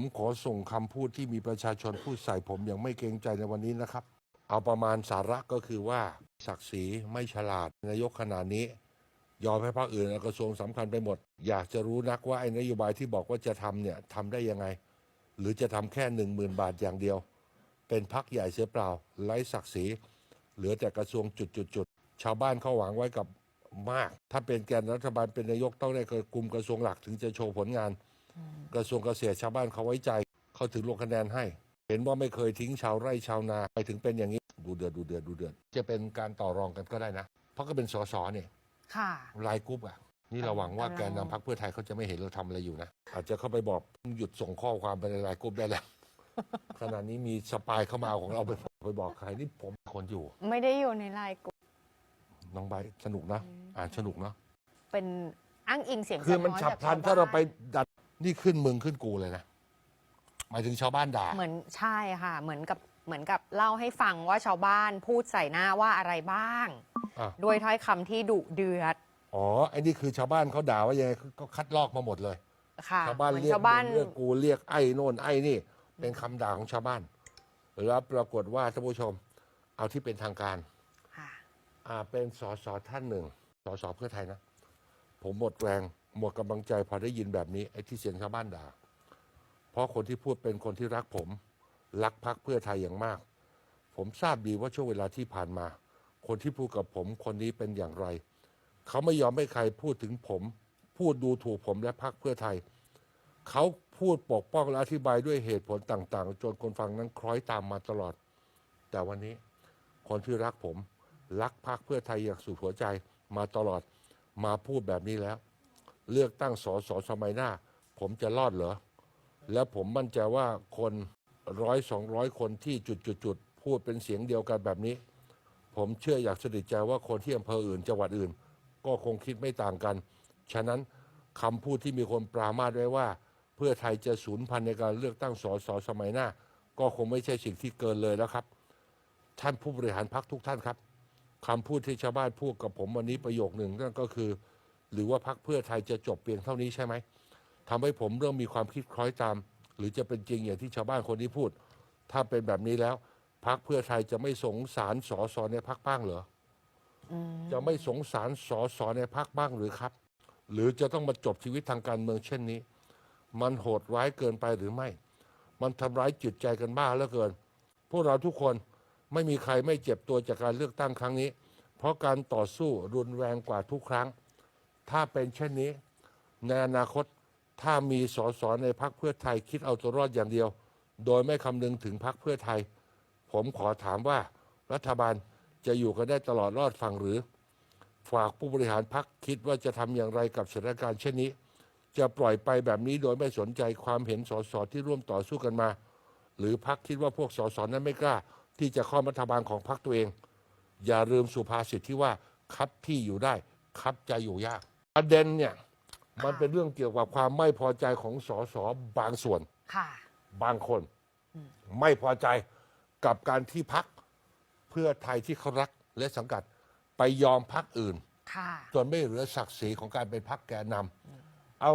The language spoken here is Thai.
ผมขอส่งคำพูดที่มีประชาชนพูดใส่ผมอย่างไม่เกรงใจในวันนี้นะครับ เอาประมาณสาระก็คือว่าศักดิ์ศรีไม่ฉลาดนายกขนาดนี้ ยอมให้พรรคอื่นกระทรวงสำคัญไปหมด อยากจะรู้นักว่าไอ้นโยบายที่บอกว่าจะทำเนี่ยทำได้ยังไง หรือจะทำแค่หนึ่งหมื่นบาทอย่างเดียว เป็นพักใหญ่เสียเปล่าไร้ศักดิ์ศรีเหลือแต่กระทรวงจุดๆๆชาวบ้านเขาหวังไว้กับมาก ถ้าเป็นแกนรัฐบาลเป็นนายกต้องได้กลุ่มกระทรวงหลักถึงจะโชว์ผลงาน กระทรวงเกษตรชาวบ้านเขาไว้ใจ เขาถึงลงคะแนนให้ เห็นว่าไม่เคยทิ้งชาวไร่ชาวนาไปถึงเป็นอย่างนี้ ดูเดือดดูเดือดดูเดือดจะเป็นการต่อรองกันก็ได้นะ เพราะก็เป็นสสเนี่ยค่ะรายกรุ๊ปอะ นี่เราหวังว่าแกนนำพรรคเพื่อไทยเขาจะไม่เห็นเราทำอะไรอยู่นะ อาจจะเข้าไปบอกหยุดส่งข้อความไปในรายกรุ๊ปได้แล้วขณะนี้มีสปายเข้ามาเอาของเราไปไปบอกใครนี่ผมคนอยู่ ไม่ได้อยู่ในไลน์กลุ่มน้องใบร์ทสนุกนะ อ่านสนุกเนาะเป็นอ้างอิงเสียงคือมันสะฉับจกพลันชวถ้าเราไปบ้นดัด นี่ขึ้นมึงขึ้นกูเลยนะหมายถึงชาวบ้านด่า เหมือนใช่ค่ะ เหมือนกับเหมือนกับเล่าให้ฟังว่าชาวบ้านพูดใส่หน้าว่าอะไรบ้าง อะ ด้วยถ้อยคำที่ดุเดือดอ๋อไอ้นี่คือชาวบ้านเขาด่าว่ายังไงก็คัดลอกมาหมดเลย ค่ะชาวบ้านเหมือนเรียกชาวบ้าน มึงเรียกกูเรียกไอ้โน่นไอ้นี่ เป็นคำด่าของชาวบ้าน แล้วปรากฏว่าท่านผู้ชม เอาที่เป็นทางการ ค่ะ อ่าเป็นสสท่านหนึ่งสสเพื่อไทยนะ ผมหมดแรง หมดกำลังใจพอได้ยินแบบนี้ไอ้ที่เสียงชาวบ้านด่า เพราะคนที่พูดเป็นคนที่รักผม รักพักเพื่อไทยอย่างมาก ผมทราบดีว่าช่วงเวลาที่ผ่านมา คนที่พูดกับผมคนนี้เป็นอย่างไร เขาไม่ยอมให้ใครพูดถึงผม พูดดูถูกผมและพักเพื่อไทย เขาพูดปกป้องและอธิบายด้วยเหตุผลต่าง ๆ จนคนฟังนั้นคล้อยตามมาตลอด แต่วันนี้คนที่รักผม รักพรรคเพื่อไทยอย่างสุดหัวใจมาตลอดมาพูดแบบนี้แล้ว เลือกตั้งสสสมัยหน้า ผมจะรอดเหรอ และผมมั่นใจว่าคนร้อยสองร้อยคนที่จุดจุดจุดพูดเป็นเสียงเดียวกันแบบนี้ ผมเชื่ออยากสนิทใจว่าคนที่อำเภออื่นจังหวัดอื่น ก็คงคิดไม่ต่างกัน ฉะนั้นคำพูดที่มีคนปรามาสไว้ว่า เพื่อไทยจะสูญพันธุ์ในการเลือกตั้งสสสมัยหน้า ก็คงไม่ใช่สิ่งที่เกินเลยแล้วครับ ท่านผู้บริหารพักทุกท่านครับคำพูดที่ชาวบ้านพูดกับผมวันนี้ประโยคหนึ่งนั่นก็คือ หรือว่าพักเพื่อไทยจะจบเพียงเท่านี้ใช่ไหมทำให้ผมเริ่มมีความคิดคล้อยตาม หรือจะเป็นจริงอย่างที่ชาวบ้านคนนี้พูด ถ้าเป็นแบบนี้แล้วพักเพื่อไทยจะไม่สงสารสอสอในพักบ้างเหรออจะไม่สงสารสอสอในพักบ้างหรือครับ หรือจะต้องมาจบชีวิตทางการเมืองเช่นนี้ มันโหดร้ายเกินไปหรือไม่ มันทำร้ายจิตใจกันบ้าเหลือเกิน พวกเราทุกคนไม่มีใครไม่เจ็บตัวจากการเลือกตั้งครั้งนี้ เพราะการต่อสู้รุนแรงกว่าทุกครั้ง ถ้าเป็นเช่นนี้ ในอนาคตถ้ามีสสในพักเพื่อไทยคิดเอาตัวรอดอย่างเดียว โดยไม่คำนึงถึงพักเพื่อไทย ผมขอถามว่ารัฐบาลจะอยู่กันได้ตลอดรอดฝั่งหรือ ฝากผู้บริหารพักคิดว่าจะทำอย่างไรกับสถานการณ์เช่นนี้ จะปล่อยไปแบบนี้โดยไม่สนใจความเห็นสสที่ร่วมต่อสู้กันมา หรือพักคิดว่าพวกสสนั้นไม่กล้า ที่จะข้ารัฐบาลของพักตัวเอง อย่าลืมสุภาษิตที่ว่าคับที่อยู่ได้คับใจอยู่ยาก ประเด็นเนี่ยมันเป็นเรื่องเกี่ยวกับความไม่พอใจของสสบางส่วน ค่ะ บางคน ไม่พอใจกับการที่พักเพื่อไทยที่เขารักและสังกัดไปยอมพักอื่น ค่ะ จนไม่เหลือศักดิ์ศรีของการเป็นพักแกนนำเอา